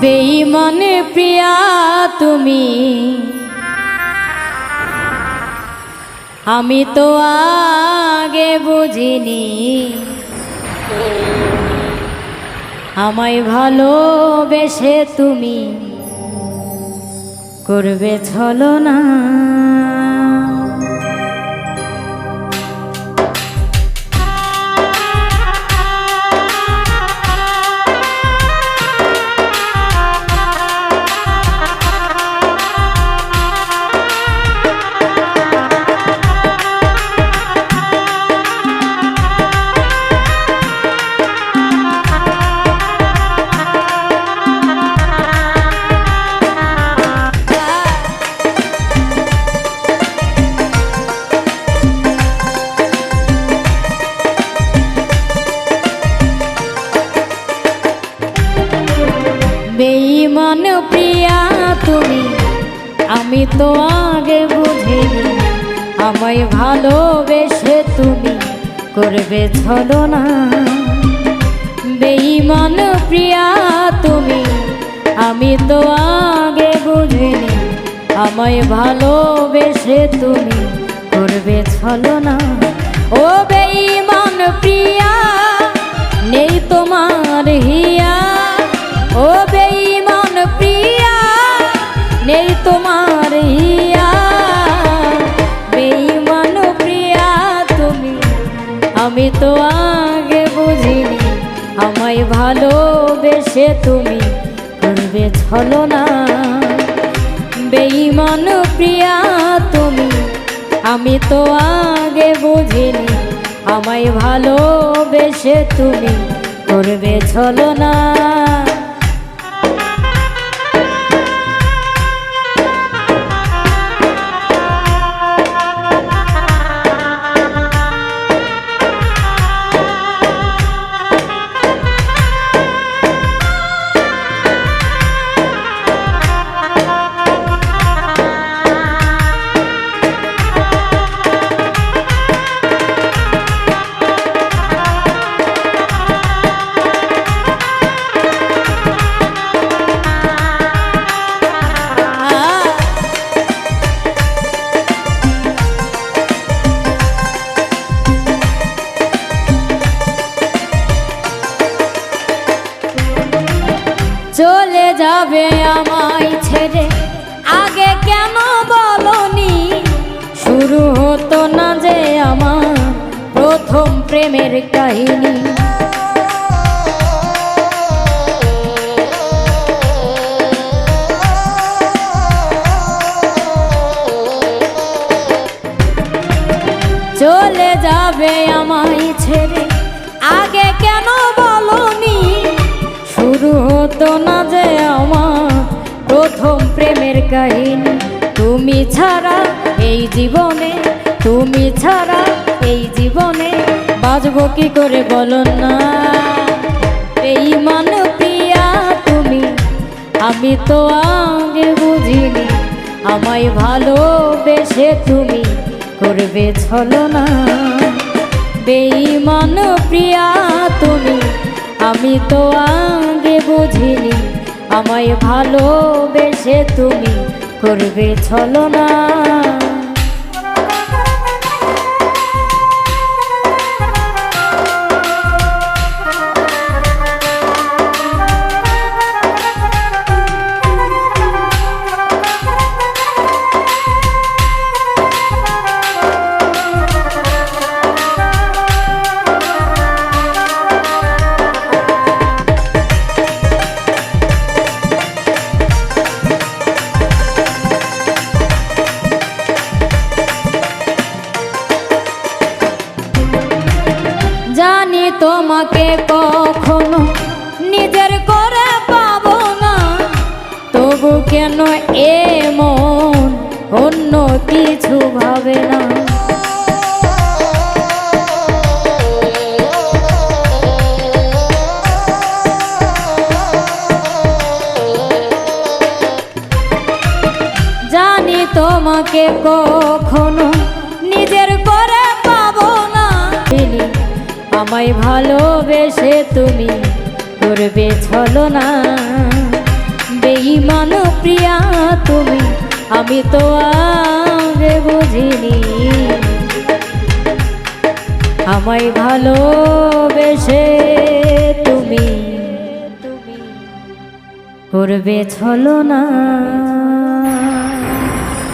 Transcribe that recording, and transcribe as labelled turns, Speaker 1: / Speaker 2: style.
Speaker 1: বেইমানে প্রিয়া তুমি। আমি তো আগে বুঝিনি। আমায় ভালোবেসে তুমি। করবে ছলো বেইমান প্রিয়া তুমি, আমি তো আগে বুঝিনি, আমায় ভালোবেসে তুমি করবে ছলো না বেইমান প্রিয়া তুমি, আমি তো আগে বুঝিনি, আমায় ভালোবেসে তুমি করবে ছলো না ও বেইমান প্রিয়া, নেই তোমার হিয়া আমি তো আগে বুঝিনি, আমায় ভালোবেসে তুমি করবে ছলো না বেঈমান প্রিয়া তুমি, আমি তো আগে বুঝিনি, আমায় ভালোবেসে তুমি করবে ছলো না যাবে আমায় ছেড়ে। আগে কেন বলনি? শুরু হতো না যে আমার প্রথম প্রেমের কাহিনী। চলে যাবে আমায় ছেড়ে। আগে কেন বলনি? শুরু হতো না যে কাহিনী তুমি ছাড়া এই জীবনে, তুমি ছাড়া এই জীবনে বাজবো কি করে বলো না? এই মান প্রিয়া তুমি, আমি তো আগে বুঝিনি। আমায় ভালোবেসে তুমি করবে ছলো না বেঈমান প্রিয়া তুমি, আমি তো আগে বুঝিনি। আমায় ভালোবেসে তুমি করবে ছলো তোমাকে কখনো নিজের করে পাবো না। তবু কেন এমন অন্য কিছু ভাবে না? জানি তোমাকে কখনো আমায় ভালোবেসে তুমি করবে ছলো না বেঈমান প্রিয়া তুমি, আমি তো আগে বুঝিনি। আমায় ভালোবেসে তুমি করবে ছলো না